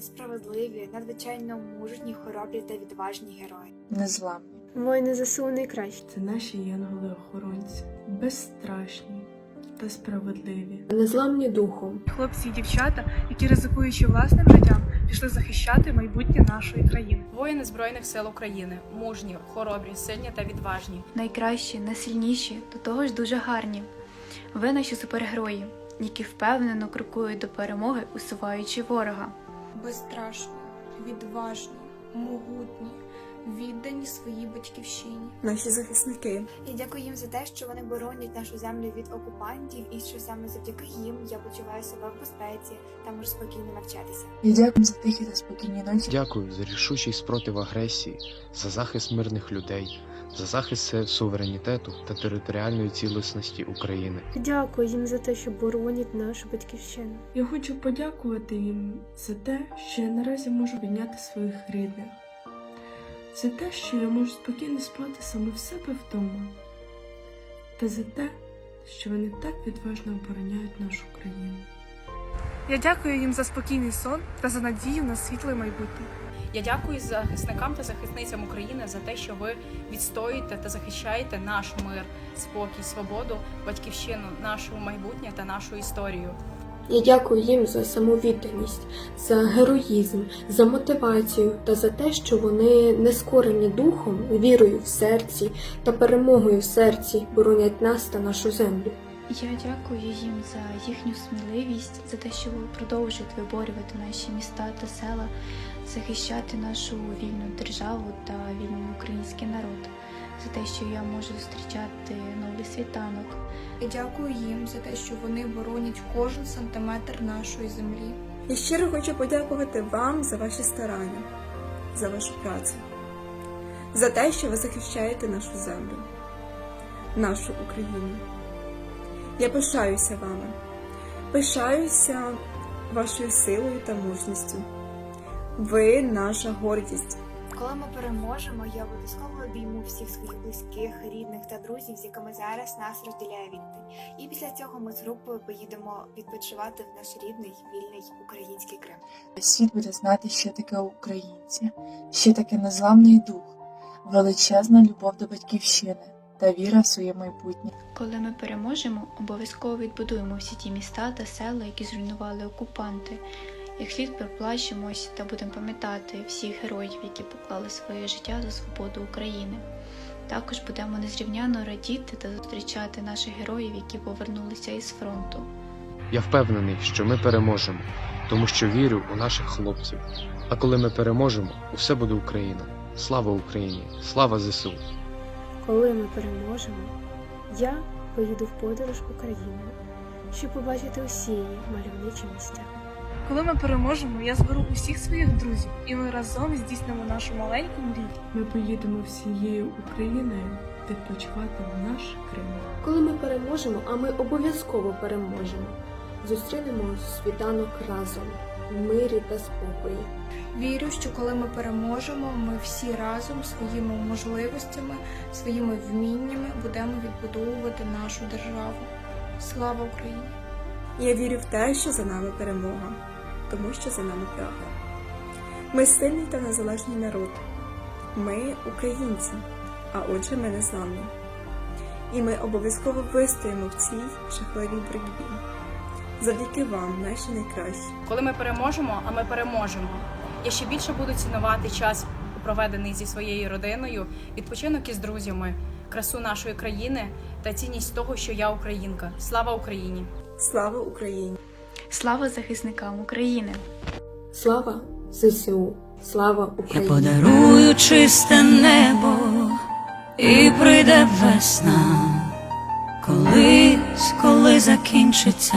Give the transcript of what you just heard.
справедливі, надзвичайно мужні, хоробрі та відважні герої. незламні. Воїни ЗСУ найкращі. Це наші янголи-охоронці, безстрашні та справедливі. Незламні духом. Хлопці і дівчата, які ризикуючи власним життям, пішли захищати майбутнє нашої країни. Воїни Збройних сил України мужні, хоробрі, сильні та відважні. найкращі, найсильніші, до того ж дуже гарні. Ви наші супергерої, які впевнено крокують до перемоги, усуваючи ворога. Безстрашні, відважні, могутні, віддані своїй батьківщині. Наші захисники. І дякую їм за те, що вони боронять нашу землю від окупантів, і що саме завдяки їм я почуваю себе в безпеці та можу спокійно навчатися. І дякую за тихі та спокійні ночі. Дякую за рішучий спротив агресії, за захист мирних людей, за захист суверенітету та територіальної цілісності України. Дякую їм за те, що боронять нашу батьківщину. Я хочу подякувати їм за те, що я наразі можу підняти своїх рідних, за те, що я можу спокійно спати саме в себе вдома, та за те, що вони так відважно обороняють нашу країну. Я дякую їм за спокійний сон та за надію на світле майбутнє. Я дякую захисникам та захисницям України за те, що ви відстоюєте та захищаєте наш мир, спокій, свободу, батьківщину, нашу майбутнє та нашу історію. Я дякую їм за самовідданість, за героїзм, за мотивацію та за те, що вони нескорені духом, вірою в серці та перемогою в серці боронять нас та нашу землю. Я дякую їм за їхню сміливість, за те, що ви продовжуєте виборювати наші міста та села, захищати нашу вільну державу та вільний український народ, за те, що я можу зустрічати новий світанок. Я дякую їм за те, що вони боронять кожен сантиметр нашої землі. Я щиро хочу подякувати вам за ваші старання, за вашу працю, за те, що ви захищаєте нашу землю, нашу Україну. Я пишаюся вами, пишаюся вашою силою та мужністю. Ви наша гордість. Коли ми переможемо, я обов'язково обійму всіх своїх близьких, рідних та друзів, з якими зараз нас розділяє відстань. І після цього ми з групою поїдемо відпочивати в наш рідний вільний український Крим. Світ буде знати, що таке українці, що таке незламний дух, величезна любов до батьківщини та віра в своє майбутнє. Коли ми переможемо, обов'язково відбудуємо всі ті міста та села, які зруйнували окупанти. Як слід проплачемось та будемо пам'ятати всіх героїв, які поклали своє життя за свободу України. Також будемо незрівняно радіти та зустрічати наших героїв, які повернулися із фронту. Я впевнений, що ми переможемо, тому що вірю у наших хлопців. А коли ми переможемо, усе буде Україна. Слава Україні! Слава ЗСУ! Коли ми переможемо, я поїду в подорож Україною, щоб побачити усі її мальовничі місця. Коли ми переможемо, я зберу усіх своїх друзів, і ми разом здійснимо нашу маленьку мрію. Ми поїдемо всією Україною відпочивати в наш Крим. Коли ми переможемо, а ми обов'язково переможемо, зустрінемо світанок разом в мирі та спокої. Вірю, що коли ми переможемо, ми всі разом своїми можливостями, своїми вміннями будемо відбудовувати нашу державу. Слава Україні! Я вірю в те, що за нами перемога, тому що за нами правда. Ми сильний та незалежний народ. Ми українці, а отже, ми незламні. І ми обов'язково вистоїмо в цій жахливій боротьбі. Завдяки вам, наші найкращі. Коли ми переможемо, а ми переможемо. Я ще більше буду цінувати час, проведений зі своєю родиною, відпочинок із друзями, красу нашої країни та цінність того, що я українка. Слава Україні! Слава Україні! Слава захисникам України! Слава ЗСУ! Слава Я Україні! подарую чисте небо, і прийде весна, колись, коли закінчиться